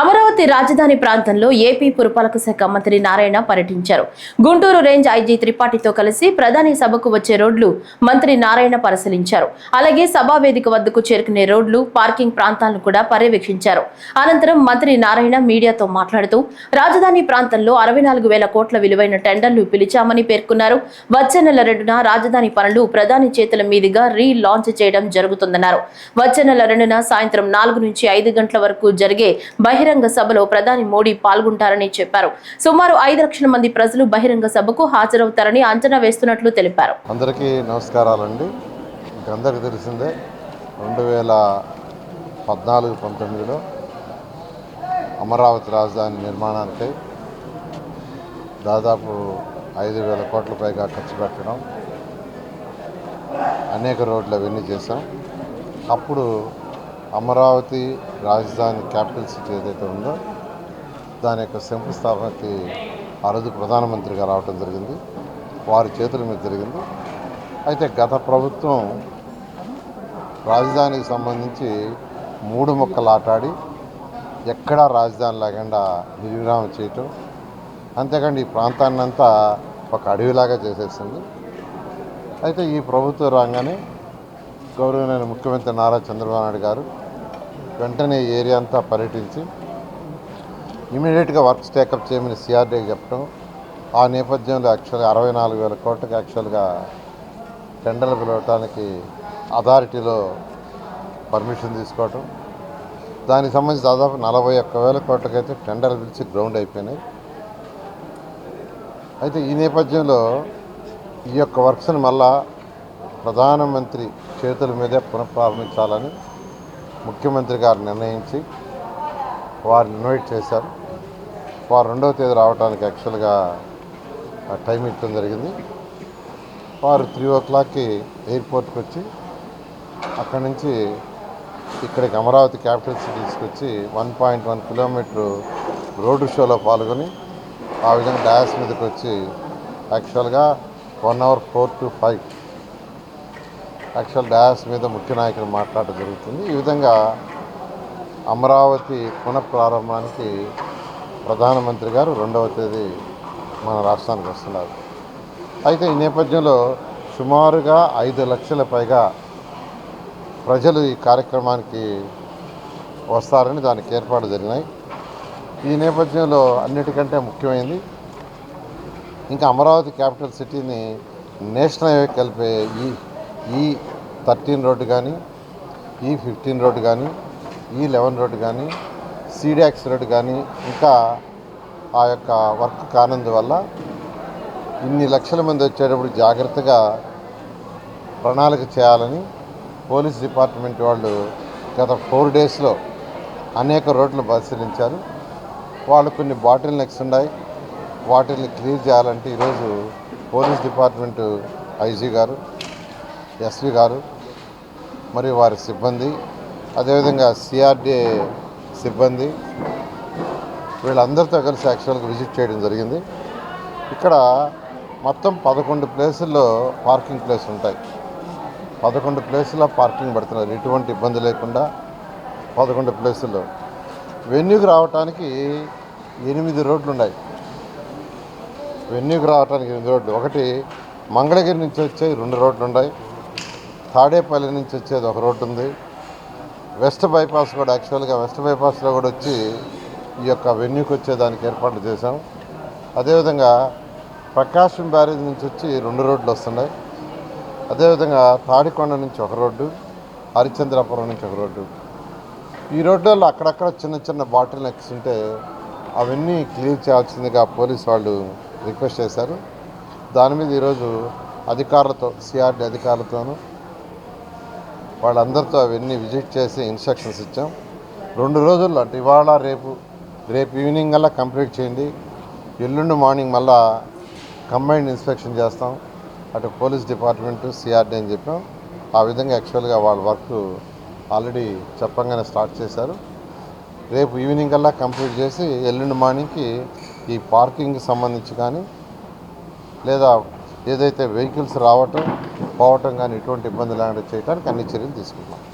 అమరావతి రాజధాని ప్రాంతంలో ఏపీ పురపాలక శాఖ మంత్రి నారాయణ పర్యటించారు. గుంటూరు రేంజ్ ఐజీ త్రిపాఠితో కలిసి ప్రధాని సభకు వచ్చే రోడ్లు మంత్రి నారాయణ పరిశీలించారు. అలాగే సభా వేదిక వద్దకు చేరుకునే రోడ్లు పార్కింగ్ ప్రాంతాలను కూడా పర్యవేక్షించారు. అనంతరం మంత్రి నారాయణ మీడియాతో మాట్లాడుతూ రాజధాని ప్రాంతంలో అరవై నాలుగు వేల కోట్ల విలువైన టెండర్లు పిలిచామని పేర్కొన్నారు. వచ్చే నెల రెండున రాజధాని పనులు ప్రధాని చేతుల మీదుగా రీ లాంచ్ చేయడం జరుగుతుందన్నారు. వచ్చే నెల రెండున సాయంత్రం నాలుగు నుంచి ఐదు గంటల వరకు జరిగే బహిరంగ సభలో ప్రధాని మోడీ పాల్గొంటారని చెప్పారు. సుమారు ఐదు లక్షల మంది ప్రజలు బహిరంగ సభకు హాజరవుతారని అంచనా వేస్తున్నట్లు తెలిపారు. అందరికీ నమస్కారాలండి. మీకు అందరికీ తెలిసిందే రెండు వేల పద్నాలుగు పంతొమ్మిదిలో అమరావతి రాజధాని నిర్మాణానికి దాదాపు ఐదు వేల కోట్ల పైగా ఖర్చు పెట్టడం అనేక రోడ్లు అవన్నీ చేశాం. అప్పుడు అమరావతి రాజధాని క్యాపిటల్ సిటీ ఏదైతే ఉందో దాని యొక్క శంకుస్థాపనకి ఆ రోజు ప్రధానమంత్రిగా రావటం జరిగింది. వారి చేతుల మీద జరిగింది. అయితే గత ప్రభుత్వం రాజధానికి సంబంధించి మూడు మొక్కలు ఆటాడి ఎక్కడా రాజధాని లేకుండా నిర్విరామం చేయటం అంతేకాండి ఈ ప్రాంతాన్ని అంతా ఒక అడవిలాగా చేసేసింది. అయితే ఈ ప్రభుత్వం రాగానే గౌరవనీయ ముఖ్యమంత్రి నారా చంద్రబాబు నాయుడు గారు వెంటనే ఏరియా అంతా పర్యటించి ఇమీడియట్గా వర్క్స్ టేకప్ చేయమని సిఆర్డీకి చెప్పడం. ఆ నేపథ్యంలో యాక్చువల్గా అరవై నాలుగు వేల కోట్లకి యాక్చువల్గా టెండర్లు పిలవటానికి అథారిటీలో పర్మిషన్ తీసుకోవటం. దానికి సంబంధించి దాదాపు నలభై ఒక్క వేల కోట్లకైతే టెండర్లు పిలిచి గ్రౌండ్ అయిపోయినాయి. అయితే ఈ నేపథ్యంలో ఈ యొక్క వర్క్స్ని మళ్ళా ప్రధానమంత్రి చేతుల మీదే పునఃప్రారంభించాలని ముఖ్యమంత్రి గారు నిర్ణయించి వారిని ఇన్వైట్ చేశారు. వారు రెండవ తేదీ రావడానికి యాక్చువల్గా ఆ టైం ఇవ్వడం జరిగింది. వారు త్రీ ఓ క్లాక్కి ఎయిర్పోర్ట్కి వచ్చి అక్కడి నుంచి ఇక్కడికి అమరావతి క్యాపిటల్ సిటీస్కి వచ్చి one point one kilometre road షోలో పాల్గొని ఆ విధంగా డాయస్ మీదకి వచ్చి యాక్చువల్గా one hour four to five actual dais మీద ముఖ్య నాయకులు మాట్లాడటం జరుగుతుంది. ఈ విధంగా అమరావతి పునఃప్రారంభానికి ప్రధానమంత్రి గారు రెండవ తేదీ మన రాష్ట్రానికి వస్తున్నారు. అయితే ఈ నేపథ్యంలో సుమారుగా ఐదు లక్షల పైగా ప్రజలు ఈ కార్యక్రమానికి వస్తారని దానికి ఏర్పాటు జరిగినాయి. ఈ నేపథ్యంలో అన్నిటికంటే ముఖ్యమైనది ఇంకా అమరావతి క్యాపిటల్ సిటీని నేషనల్ హైవే కలిపే ఈ ఈ థర్టీన్ రోడ్డు కానీ ఈ ఫిఫ్టీన్ రోడ్డు కానీ ఈ లెవెన్ రోడ్డు కానీ సీడాక్స్ రోడ్డు కానీ ఇంకా ఆ యొక్క వర్క్ కానందువల్ల ఇన్ని లక్షల మంది వచ్చేటప్పుడు జాగ్రత్తగా ప్రణాళిక చేయాలని పోలీస్ డిపార్ట్మెంట్ వాళ్ళు గత ఫోర్ డేస్లో అనేక రోడ్లు పరిశీలించారు. వాళ్ళు కొన్ని బాటిల్ నెక్స్ ఉన్నాయి. వాటిని క్లియర్ చేయాలంటే ఈరోజు పోలీస్ డిపార్ట్మెంటు ఐజీ గారు ఎస్వి గారు మరియు వారి సిబ్బంది అదేవిధంగా సిఆర్డిఏ సిబ్బంది వీళ్ళందరితో కలిసి యాక్చువల్గా విజిట్ చేయడం జరిగింది. ఇక్కడ మొత్తం పదకొండు ప్లేసుల్లో పార్కింగ్ ప్లేస్ ఉంటాయి. పదకొండు ప్లేసుల్లో పార్కింగ్ పెడుతున్నారు. ఎటువంటి ఇబ్బంది లేకుండా పదకొండు ప్లేసుల్లో. వెన్యూకి రావడానికి ఎనిమిది రోడ్లు ఉన్నాయి. వెన్యూకి రావడానికి ఎనిమిది రోడ్లు. ఒకటి మంగళగిరి నుంచి వచ్చే రెండు రోడ్లు ఉన్నాయి. తాడేపల్లి నుంచి వచ్చేది ఒక రోడ్డు ఉంది. వెస్ట్ బైపాస్ కూడా యాక్చువల్గా వెస్ట్ బైపాస్లో కూడా వచ్చి ఈ యొక్క వెన్యూకి వచ్చేదానికి ఏర్పాట్లు చేశాం. అదేవిధంగా ప్రకాశం బ్యారేజ్ నుంచి వచ్చి రెండు రోడ్లు వస్తున్నాయి. అదేవిధంగా తాడికొండ నుంచి ఒక రోడ్డు హరిచంద్రాపురం నుంచి ఒక రోడ్డు. ఈ రోడ్లలో అక్కడక్కడ చిన్న చిన్న బాటిల్ నెక్స్ ఉంటే అవన్నీ క్లియర్ చేయాల్సిందిగా పోలీస్ వాళ్ళు రిక్వెస్ట్ చేశారు. దాని మీద ఈరోజు అధికారులతో సిఆర్డీ అధికారులతోనూ వాళ్ళందరితో అవన్నీ విజిట్ చేసి ఇన్స్ట్రక్షన్స్ ఇచ్చాం. రెండు రోజుల్లో అంటే ఇవాళ రేపు రేపు ఈవినింగ్ అలా కంప్లీట్ చేయండి. ఎల్లుండి మార్నింగ్ మళ్ళా కంబైన్డ్ ఇన్స్పెక్షన్ చేస్తాం. అటు పోలీస్ డిపార్ట్మెంటు సిఆర్డీ అని చెప్పాం. ఆ విధంగా యాక్చువల్గా వాళ్ళ వర్క్ ఆల్రెడీ చెప్పంగానే స్టార్ట్ చేశారు. రేపు ఈవినింగ్ కల్లా కంప్లీట్ చేసి ఎల్లుండి మార్నింగ్కి ఈ పార్కింగ్కి సంబంధించి కానీ లేదా ఏదైతే వెహికల్స్ రావటం పోవటం కానీ ఎటువంటి ఇబ్బంది లేకుండా చేయడానికి అన్ని చర్యలు తీసుకుంటాం